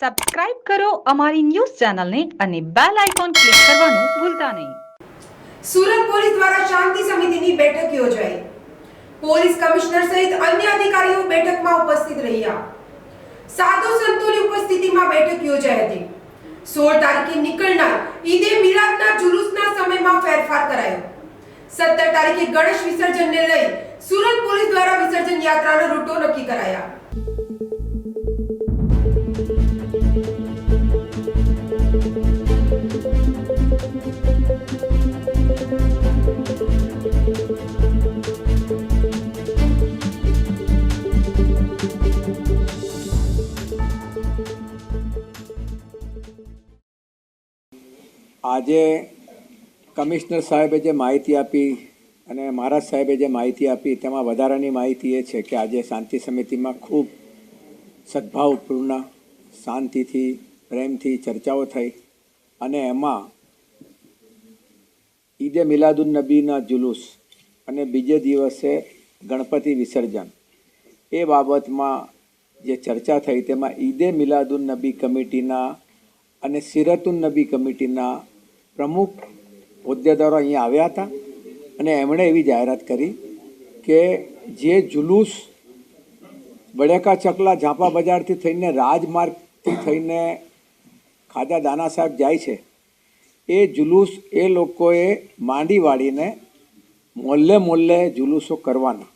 Subscribe કરો અમારી news ચેનલને અને બેલ આઇકોન ક્લિક કરવાનું ભૂલતા નહીં. સુરત પોલીસ દ્વારા શાંતિ સમિતિની બેઠક યોજાઈ. પોલીસ કમિશનર સહિત અન્ય અધિકારીઓ બેઠકમાં ઉપસ્થિત રહ્યા. સાધુ સંતોની ઉપસ્થિતિમાં બેઠક યોજાઈ હતી. સોળ તારીખે નીકળનાર ઈદે મિલાદના જુલુસના સમયમાં ફેરફાર કરાયો. સત્તર તારીખે ગણેશ વિસર્જનને લઈ સુરત પોલીસ દ્વારા વિસર્જન યાત્રાનો રૂટો નક્કી કરાયા. આજે કમિશનર સાહેબે જે માહિતી આપી અને મહારાજ સાહેબે જે માહિતી આપી, તેમાં વધારાની માહિતી એ છે કે આજે શાંતિ સમિતિમાં ખૂબ સદભાવપૂર્ણ શાંતિથી, પ્રેમથી ચર્ચાઓ થઈ અને એમાં ઈદે મિલાદુન નબીના જુલુસ અને બીજે દિવસે ગણપતિ વિસર્જન. એ બાબતમાં જે ચર્ચા થઈ તેમાં ઈદે મિલાદુન નબી કમિટીના અને સિરતુન નબી કમિટીના પ્રમુખ હોદ્દેદારો અહીંયા આવ્યા હતા અને એમણે એવી જાહેરાત કરી કે જે જુલુસ બળેકા ચકલા ઝાંપા બજારથી થઈને રાજમાર્ગથી થઈને ખાજા દાના સાહેબ જાય છે, એ જુલુસ એ લોકોએ માંડી વાળીને મોલ્લે મોલ્લે જુલુસો કરવાના.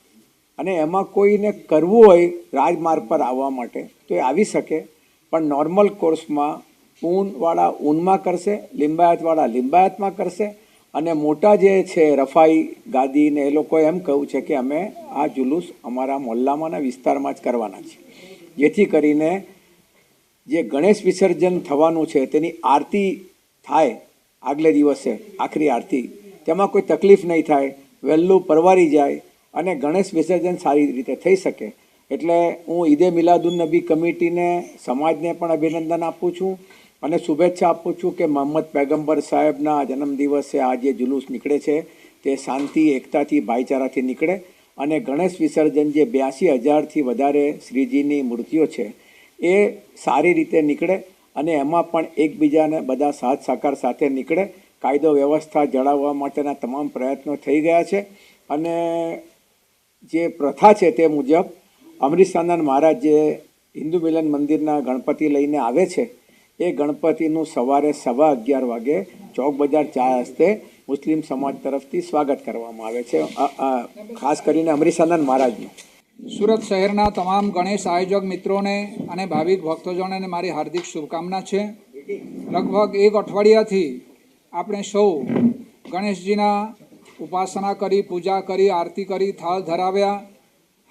અને એમાં કોઈને કરવું હોય રાજમાર્ગ પર આવવા માટે તો એ આવી શકે, પણ નોર્મલ કોર્સમાં ઊનવાળા ઊનમાં કરશે, લિંબાયતવાળા લિંબાયતમાં કરશે. અને મોટા જે છે રફાઈ, ગાદી ને એ લોકો એમ કહ્યું છે કે અમે આ જુલુસ અમારા મોહલ્લામાં વિસ્તારમાં જ કરવાના છે જેથી કરીને જે ગણેશ વિસર્જન થવાનું છે, તેની આરતી થાય આગલે દિવસે, આખરી આરતી. તેમાં કોઈ તકલીફ નહીં થાય, વહેલું પરવારી જાય અને ગણેશ વિસર્જન સારી રીતે થઈ શકે. એટલે હું ઈદે મિલાદુન નબી કમિટીને, સમાજને પણ અભિનંદન આપું છું. અને શુભેચ્છા આપું છું કે મોહમ્મદ પૈગંબર સાહેબના જન્મદિવસે આ જે જુલુસ નીકળે છે. તે શાંતિ, એકતાથી, ભાઈચારાથી નીકળે અને ગણેશ વિસર્જન જે બ્યાસી હજારથી વધારે શ્રીજીની મૂર્તિઓ છે, એ સારી રીતે નીકળે અને એમાં પણ એકબીજાને બધા સાથ સાકાર સાથે નીકળે. કાયદો વ્યવસ્થા જળાવવા માટેના તમામ પ્રયત્નો થઈ ગયા છે અને જે પ્રથા છે તે મુજબ અમરીસાનંદ મહારાજ જે હિન્દુ મિલન મંદિરના ગણપતિ લઈને આવે છે એ ગણપતિનું સવારે સવા અગિયાર વાગે ચોક બજાર ચા હસ્તે મુસ્લિમ સમાજ તરફથી સ્વાગત કરવામાં આવે છે. ખાસ કરીને અમરીસાનંદ મહારાજનું. સુરત શહેરના તમામ ગણેશ આયોજક મિત્રોને અને ભાવિક ભક્તજનોને મારી હાર્દિક શુભકામના છે. લગભગ એક અઠવાડિયાથી આપણે સૌ ગણેશજીના ઉપાસના કરી, પૂજા કરી, આરતી કરી, થાળ ધરાવ્યા.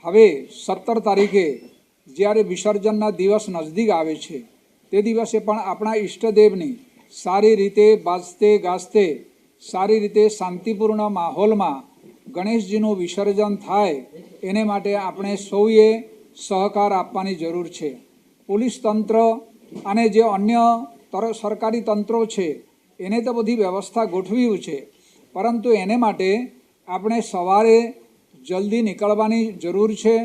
હવે સત્તર તારીખે જ્યારે વિસર્જનના દિવસ નજદીક આવે છે તે દિવસે પણ આપણા ઈષ્ટદેવની સારી રીતે બાજતે ગાજતે, સારી રીતે શાંતિપૂર્ણ માહોલમાં ગણેશજીનું વિસર્જન થાય, એને માટે આપણે સૌએ સહકાર આપવાની જરૂર છે. પોલીસ તંત્ર અને જે અન્ય તર, સરકારી તંત્રો છે, એને તો બધી વ્યવસ્થા ગોઠવ્યું છે. પરંતુ એને માટે આપણે સવારે જલ્દી નીકળવાની જરૂર છે.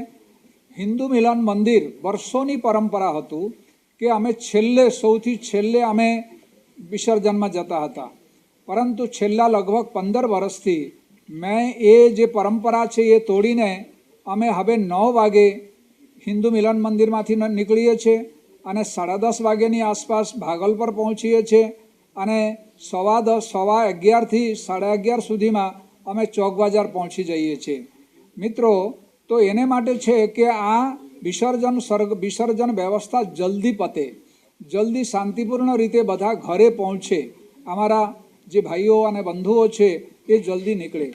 હિન્દુ મિલન મંદિર વર્ષોની પરંપરા હતું. કે અમે છેલ્લે, સૌથી છેલ્લે અમે વિસર્જનમાં જતા હતા. પરંતુ છેલ્લા લગભગ પંદર વર્ષથી મેં એ જે પરંપરા છે એ તોડીને અમે હવે નવ વાગે હિન્દુ મિલન મંદિરમાંથી નીકળીએ છીએ અને સાડા દસ વાગ્યાની આસપાસ ભાગલપુર પહોંચીએ છીએ અને સવા દસ સવા અગિયારથી સાડા અગિયાર સુધીમાં અમે ચોક બજાર પહોંચી જઈએ છીએ. મિત્રો, તો એને માટે છે કે આ વિસર્જન સર્ગ વિસર્જન વ્યવસ્થા જલ્દી પતે. જલ્દી શાંતિપૂર્ણ રીતે બધા ઘરે પહોંચે. અમારા જે ભાઈઓ અને બંધુઓ છે, એ જલ્દી નીકળે.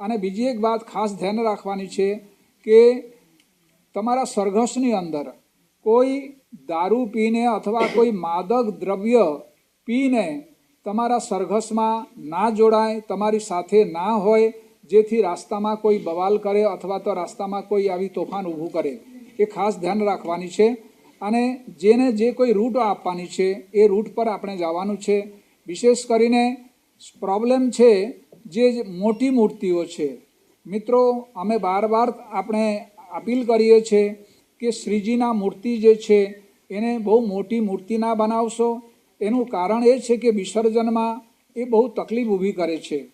અને બીજી એક વાત ખાસ ધ્યાન રાખવાની છે કે તમારા સરઘસની અંદર કોઈ દારૂ પીને અથવા કોઈ માદક દ્રવ્ય પીને તમારા સરઘસમાં ના જોડાય, તમારી સાથે ના હોય, જેથી રાસ્તામાં કોઈ બવાલ કરે અથવા તો રાસ્તામાં કોઈ આવી તોફાન ઊભું કરે. એ ખાસ ધ્યાન રાખવાની છે અને જેને જે કોઈ રૂટ આપવાની છે, એ રૂટ પર આપણે જવાનું છે. વિશેષ કરીને પ્રોબ્લેમ છે જે મોટી મૂર્તિઓ છે. મિત્રો, અમે બાર બાર આપણે અપીલ કરીએ છીએ કે શ્રીજીના મૂર્તિ જે છે, એને બહુ મોટી મૂર્તિ ના બનાવશો. એનું કારણ એ છે કે વિસર્જનમાં એ બહુ તકલીફ ઊભી કરે છે.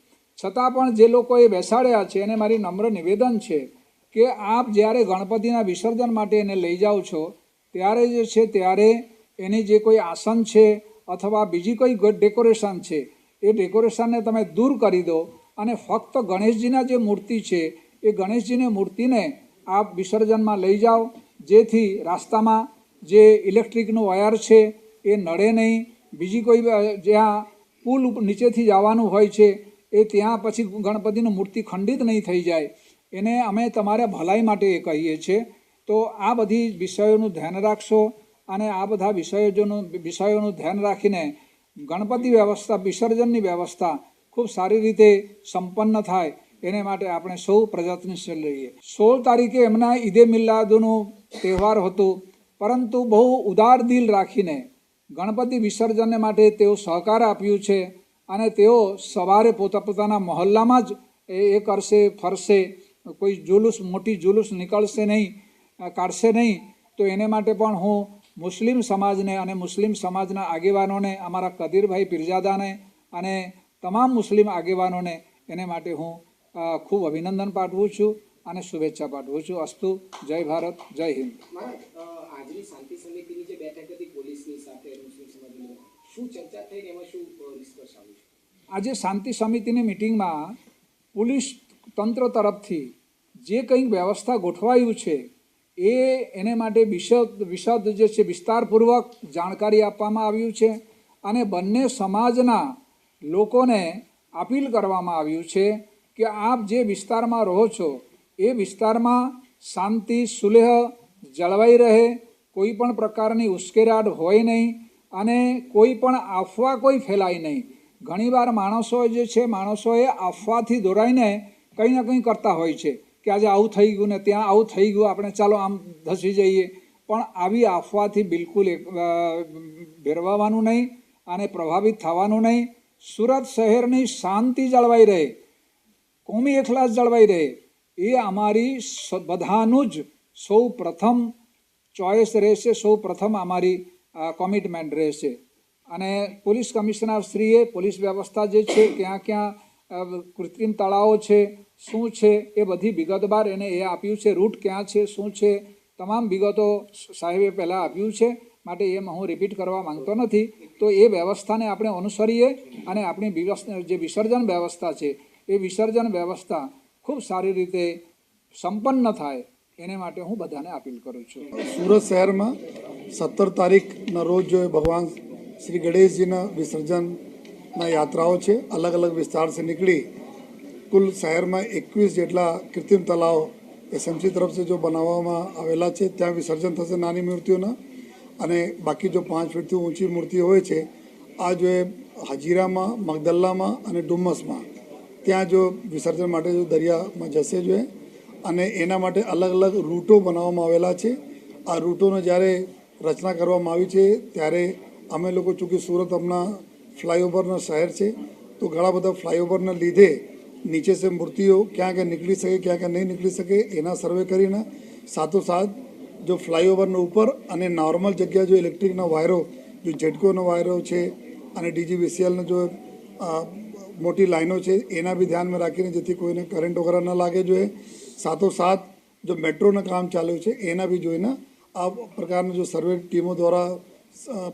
છતાં પણ જે લોકોએ બેસાડ્યા છે, એને મારી નમ્ર નિવેદન છે. કે આપ જ્યારે ગણપતિના વિસર્જન માટે એને લઈ જાઓ છો, ત્યારે જે છે ત્યારે એની જે કોઈ આસન છે અથવા બીજી કોઈ ડેકોરેશન છે, એ ડેકોરેશનને તમે દૂર કરી દો અને ફક્ત ગણેશજીના જે મૂર્તિ છે, એ ગણેશજીની મૂર્તિને આપ વિસર્જનમાં લઈ જાઓ. જેથી રાસ્તામાં જે ઇલેક્ટ્રિકનું વાયર છે, એ નડે નહીં. બીજી કોઈ જ્યાં પુલ નીચેથી જવાનું હોય છે, એ ત્યાં પછી ગણપતિની મૂર્તિ ખંડિત નહીં થઈ જાય. એને અમે તમારા ભલાઈ માટે એ કહીએ છીએ. તો આ બધી વિષયોનું ધ્યાન રાખશો અને આ બધા વિષયોનું વિષયોનું ધ્યાન રાખીને ગણપતિ વ્યવસ્થા, વિસર્જનની વ્યવસ્થા ખૂબ સારી રીતે સંપન્ન થાય એને માટે આપણે સૌ પ્રયત્નશીલ રહીએ. સોળ તારીખે એમના ઈદે મિલ્લાદનો તહેવાર હતું, પરંતુ બહુ ઉદાર દિલ રાખીને ગણપતિ વિસર્જનને માટે તેઓ સહકાર આપ્યું છે અને તેઓ સવારે પોતા પોતાના મહોલ્લામાં જ એ એ કરશે ફરશે કોઈ જુલુસ મોટી જુલુસ નીકળશે નહીં કાઢશે નહીં તો એને માટે પણ હું મુસ્લિમ સમાજને અને મુસ્લિમ સમાજના આગેવાનોને અમારા કદીરભાઈ પીરજાદાને અને તમામ મુસ્લિમ આગેવાનોને એને માટે હું ખૂબ અભિનંદન પાઠવું છું અને શુભેચ્છા પાઠવું છું. અસ્તુ જય ભારત જય હિન્દ. આજની શાંતિ સમિતિની જે બેઠક હતી પોલીસની સાથે મુસ્લિમ સમાજની શું ચર્ચા થઈ એમાં શું નિષ્કર્ષ આવ્યું છે? આજે શાંતિ સમિતિની મિટિંગમાં પોલીસ તંત્ર તરફથી જે કંઈક વ્યવસ્થા ગોઠવાયું છે, એ એને માટે વિશદ વિશદ જે છે, વિસ્તારપૂર્વક જાણકારી આપવામાં આવ્યું છે અને બંને સમાજના લોકોને અપીલ કરવામાં આવ્યું છે કે આપ જે વિસ્તારમાં રહો છો, એ વિસ્તારમાં શાંતિ, સુલેહ જળવાઈ રહે, કોઈ પણ પ્રકારની ઉશ્કેરાટ હોય નહીં અને કોઈ પણ અફવા કોઈ ફેલાય નહીં. ઘણીવાર માણસો જે છે, માણસોએ અફવાથી દોરાઈને કંઈ ને કંઈ કરતા હોય છે કે આજે આવું થઈ ગયું ને ત્યાં આવું થઈ ગયું આપણે ચાલો આમ ધસી જઈએ. પણ આવી અફવાથી બિલકુલ એક, ભેરવાવાનું નહીં અને પ્રભાવિત થવાનું નહીં. સુરત શહેરની શાંતિ જળવાઈ રહે કોમી એખલાસ જળવાઈ રહે. એ અમારી બધાનું જ સૌ પ્રથમ ચોઈસ રહેશે સૌ પ્રથમ અમારી કોમિટમેન્ટ રહેશે. અને પોલીસ કમિશનર શ્રીએ પોલીસ વ્યવસ્થા જે છે ક્યાં ક્યાં કૃત્રિમ તળાવો છે, શું છે, એ બધી વિગતવાર એને એ આપ્યું છે, રૂટ ક્યાં છે, શું છે, તમામ વિગતો સાહેબે પહેલાં આપ્યું છે, માટે એ હું રિપીટ કરવા માંગતો નથી. તો એ વ્યવસ્થાને આપણે અનુસરીએ અને આપણી જે વિસર્જન વ્યવસ્થા છે, એ વિસર્જન વ્યવસ્થા ખૂબ સારી રીતે સંપન્ન થાય, એને માટે હું બધાને અપીલ કરું છું. સુરત શહેરમાં સત્તર તારીખના રોજ ભગવાન શ્રી ગણેશજીના વિસર્જનના યાત્રાઓ છે. અલગ અલગ વિસ્તારથી નીકળી કુલ શહેરમાં એકવીસ જેટલા કૃત્રિમ તલાવ એસએમસી તરફથી જો બનાવવામાં આવેલા છે, ત્યાં વિસર્જન થશે નાની મૂર્તિઓના અને બાકી જો પાંચ ફીટથી ઊંચી મૂર્તિઓ હોય છે, આ જો એ હજીરામાં, મગદલ્લામાં અને ડુમ્મસમાં, ત્યાં જો વિસર્જન માટે જો દરિયામાં જશે જો અને એના માટે અલગ અલગ રૂટો બનાવવામાં આવેલા છે. આ રૂટોનો જ્યારે રચના કરવામાં આવી છે, ત્યારે અમે લોકો ચૂંકી સુરત હમણાં ફ્લાયઓવરનો શહેર છે, તો ઘણા બધા ફ્લાયઓવરના લીધે નીચે સે મૂર્તિઓ ક્યાં ક્યાં નીકળી શકે, ક્યાં ક્યાં નહીં નીકળી શકે, એના સર્વે કરીને સાથોસાથ જો ફ્લાયઓવરના ઉપર અને નોર્મલ જગ્યા જો ઇલેક્ટ્રિકના વાયરો, જો જેટકોના વાયરો છે અને ડીજીવીસીએલના જો મોટી લાઈનો છે, એના બી ધ્યાનમાં રાખીને જેથી કોઈને કરંટ વગેરે ન લાગે જોઈએ સાથોસાથ જો મેટ્રોનું કામ ચાલ્યું છે, એના બી જોઈને આ પ્રકારના જો સર્વે ટીમો દ્વારા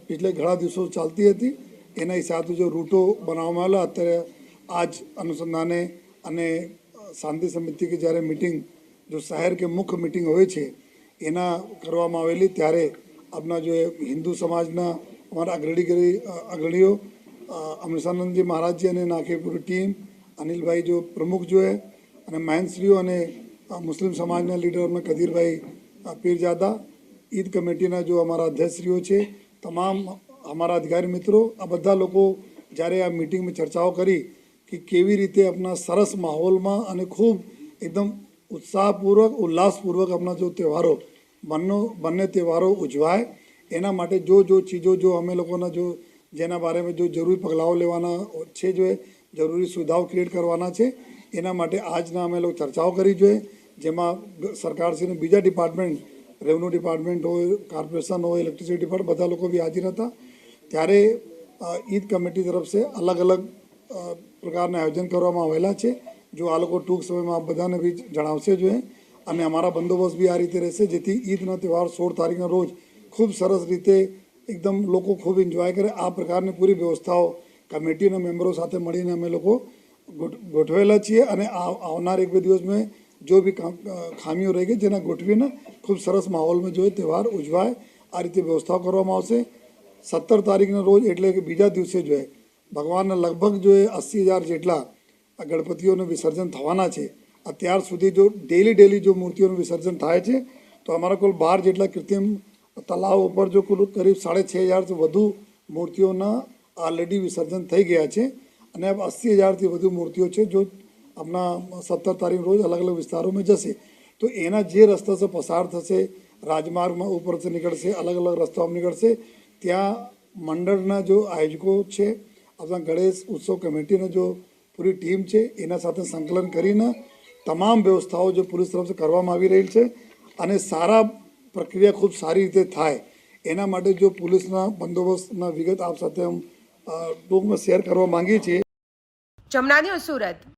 પિછલે ઘણા દિવસો ચાલતી હતી એના હિસાબથી જો રૂટો બનાવવામાં આવેલા, અત્યારે આજ અનુસંધાને અને શાંતિ સમિતિ કે જ્યારે મિટિંગ, જો શહેર કે મુખ્ય મિટિંગ હોય છે, એના કરવામાં આવેલી, ત્યારે આપણા જો હિન્દુ સમાજના અમારા અગ્રણી અગ્રણીઓ અમૃતાનંદજી મહારાજજી અને નાખી ટીમ, અનિલભાઈ જો પ્રમુખ જોએ અને મહેનશ્રીઓ અને મુસ્લિમ સમાજના લીડર અમે કદીરભાઈ પીરજાદા, ઈદ કમિટીના જો અમારા અધ્યક્ષશ્રીઓ છે, તમામ અમારા અધિકારી મિત્રો, આ બધા લોકો જ્યારે આ મિટિંગમાં ચર્ચાઓ કરી કે કેવી રીતે આપણા સરસ માહોલમાં અને ખૂબ એકદમ ઉત્સાહપૂર્વક, ઉલ્લાસપૂર્વક આપણા જો તહેવારો બંને બંને તહેવારો ઉજવાય. એના માટે જો જો ચીજો જો અમે લોકોના જો, જેના બારેમાં જો જરૂરી પગલાઓ લેવાના છે જો, જરૂરી સુવિધાઓ ક્રિએટ કરવાના છે, એના માટે આજના અમે લોકો ચર્ચાઓ કરી જોઈએ. જેમાં સરકારશ્રીને બીજા ડિપાર્ટમેન્ટ રેવન્યુ ડિપાર્ટમેન્ટ હોય કોર્પોરેશન હોય ઇલેક્ટ્રિસિટી ડિપાર્ટમેન્ટ બધા લોકો બી હાજર હતા. ત્યારે ઈદ કમિટી તરફ સે અલગ અલગ પ્રકારના આયોજન કરવામાં આવેલા છે. જો આ લોકો ટૂંક સમયમાં બધાને બી જણાવશે જોઈએ અને અમારા બંદોબસ્ત બી આ રીતે રહેશે, જેથી ઈદનો તહેવાર સોળ તારીખના રોજ ખૂબ સરસ રીતે એકદમ લોકો ખૂબ એન્જોય કરે. આ પ્રકારની પૂરી વ્યવસ્થાઓ કમિટીના મેમ્બરો સાથે મળીને અમે લોકો ગોઠવેલા છીએ. અને આવનાર એક બે દિવસમાં જો બી ખામીઓ રહી ગઈ, જેને ગોઠવીને ખૂબ સરસ માહોલમાં જોઈએ તહેવાર ઉજવાય, આ રીતે વ્યવસ્થાઓ કરવામાં આવશે. સત્તર તારીખના રોજ એટલે કે બીજા દિવસે જોઈએ ભગવાનના લગભગ જો એ અસી હજાર જેટલા આ ગણપતિઓનું વિસર્જન થવાના છે અત્યાર સુધી જો ડેલી ડેલી જો મૂર્તિઓનું વિસર્જન થાય છે, તો અમારા કુલ બાર જેટલા કૃત્રિમ તલાવ ઉપર જો કુલ કરીબ સાડે છ હજારથી વધુ મૂર્તિઓના ઓલરેડી વિસર્જન થઈ ગયા છે. અને અસી હજારથી વધુ મૂર્તિઓ છે જો આપણા સત્તર તારીખ રોજ અલગ અલગ વિસ્તારોમાં જશે. તો એના જે રસ્તા પસાર થશે, રાજમાર્ગમાં ઉપરથી નીકળશે, અલગ અલગ રસ્તાઓ નીકળશે ત્યાં મંડળના જો આયોજકો છે, આપણા ગણેશ ઉત્સવ કમિટીના જો પૂરી ટીમ છે, એના સાથે સંકલન કરીને તમામ વ્યવસ્થાઓ જો પોલીસ તરફથી કરવામાં આવી રહી છે અને સારા પ્રક્રિયા ખૂબ સારી રીતે થાય, એના માટે જો પોલીસના બંદોબસ્તના વિગત આપ સાથે હું ટૂંકમાં શેર કરવા માંગીએ છીએ. જમના સુરત.